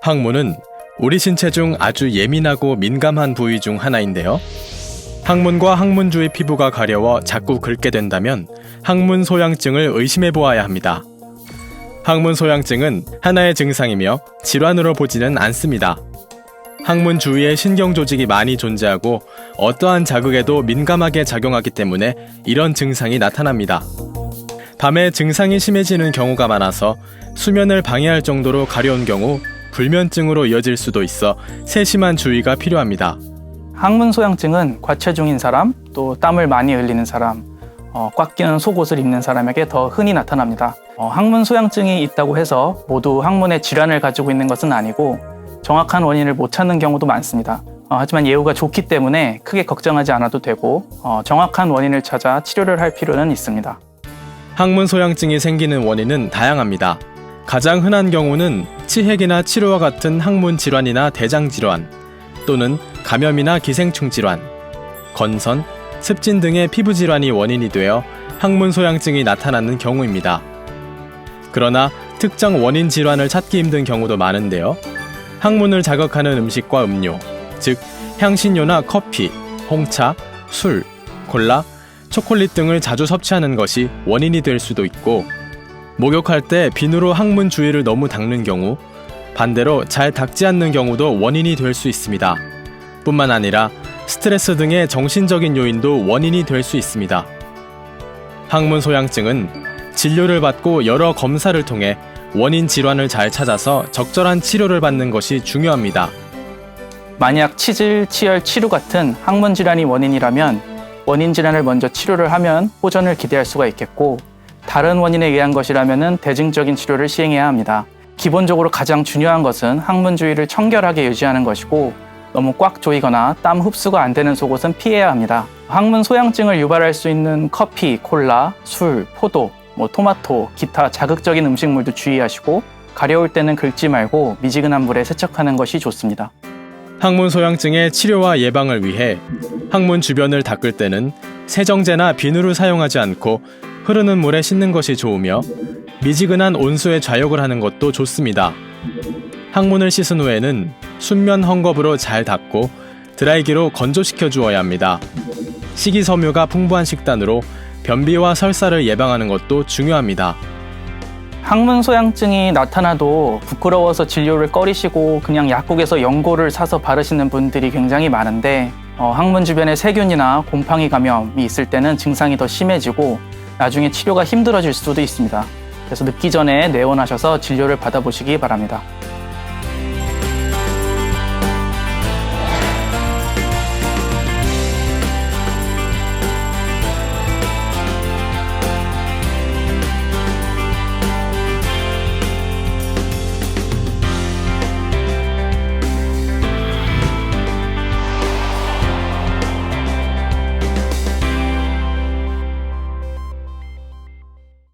항문은 우리 신체 중 아주 예민하고 민감한 부위 중 하나인데요. 항문과 항문 주위 피부가 가려워 자꾸 긁게 된다면 항문 소양증을 의심해 보아야 합니다. 항문 소양증은 하나의 증상이며 질환으로 보지는 않습니다. 항문 주위에 신경 조직이 많이 존재하고 어떠한 자극에도 민감하게 작용하기 때문에 이런 증상이 나타납니다. 밤에 증상이 심해지는 경우가 많아서 수면을 방해할 정도로 가려운 경우 불면증으로 이어질 수도 있어 세심한 주의가 필요합니다. 항문 소양증은 과체중인 사람, 또 땀을 많이 흘리는 사람, 어, 꽉 끼는 속옷을 입는 사람에게 더 흔히 나타납니다. 어, 항문 소양증이 있다고 해서 모두 항문에 질환을 가지고 있는 것은 아니고 정확한 원인을 못 찾는 경우도 많습니다. 어, 하지만 예후가 좋기 때문에 크게 걱정하지 않아도 되고 어, 정확한 원인을 찾아 치료를 할 필요는 있습니다. 항문 소양증이 생기는 원인은 다양합니다. 가장 흔한 경우는 치핵이나 치료와 같은 항문 질환이나 대장 질환 또는 감염이나 기생충 질환, 건선, 습진 등의 피부 질환이 원인이 되어 항문 소양증이 나타나는 경우입니다. 그러나 특정 원인 질환을 찾기 힘든 경우도 많은데요. 항문을 자극하는 음식과 음료, 즉 향신료나 커피, 홍차, 술, 콜라, 초콜릿 등을 자주 섭취하는 것이 원인이 될 수도 있고 목욕할 때 비누로 항문 주위를 너무 닦는 경우 반대로 잘 닦지 않는 경우도 원인이 될 수 있습니다. 뿐만 아니라 스트레스 등의 정신적인 요인도 원인이 될 수 있습니다. 항문 소양증은 진료를 받고 여러 검사를 통해 원인 질환을 잘 찾아서 적절한 치료를 받는 것이 중요합니다. 만약 치질, 치열, 치루 같은 항문 질환이 원인이라면 원인 질환을 먼저 치료를 하면 호전을 기대할 수가 있겠고 다른 원인에 의한 것이라면 대증적인 치료를 시행해야 합니다. 기본적으로 가장 중요한 것은 항문 주위를 청결하게 유지하는 것이고 너무 꽉 조이거나 땀 흡수가 안 되는 속옷은 피해야 합니다. 항문 소양증을 유발할 수 있는 커피, 콜라, 술, 포도, 뭐 토마토, 기타 자극적인 음식물도 주의하시고 가려울 때는 긁지 말고 미지근한 물에 세척하는 것이 좋습니다. 항문 소양증의 치료와 예방을 위해 항문 주변을 닦을 때는 세정제나 비누를 사용하지 않고 흐르는 물에 씻는 것이 좋으며 미지근한 온수에 좌욕을 하는 것도 좋습니다. 항문을 씻은 후에는 순면 헝겊으로 잘 닦고 드라이기로 건조시켜 주어야 합니다. 식이섬유가 풍부한 식단으로 변비와 설사를 예방하는 것도 중요합니다. 항문 소양증이 나타나도 부끄러워서 진료를 꺼리시고 그냥 약국에서 연고를 사서 바르시는 분들이 굉장히 많은데 어, 항문 주변에 세균이나 곰팡이 감염이 있을 때는 증상이 더 심해지고 나중에 치료가 힘들어질 수도 있습니다. 그래서 늦기 전에 내원하셔서 진료를 받아보시기 바랍니다.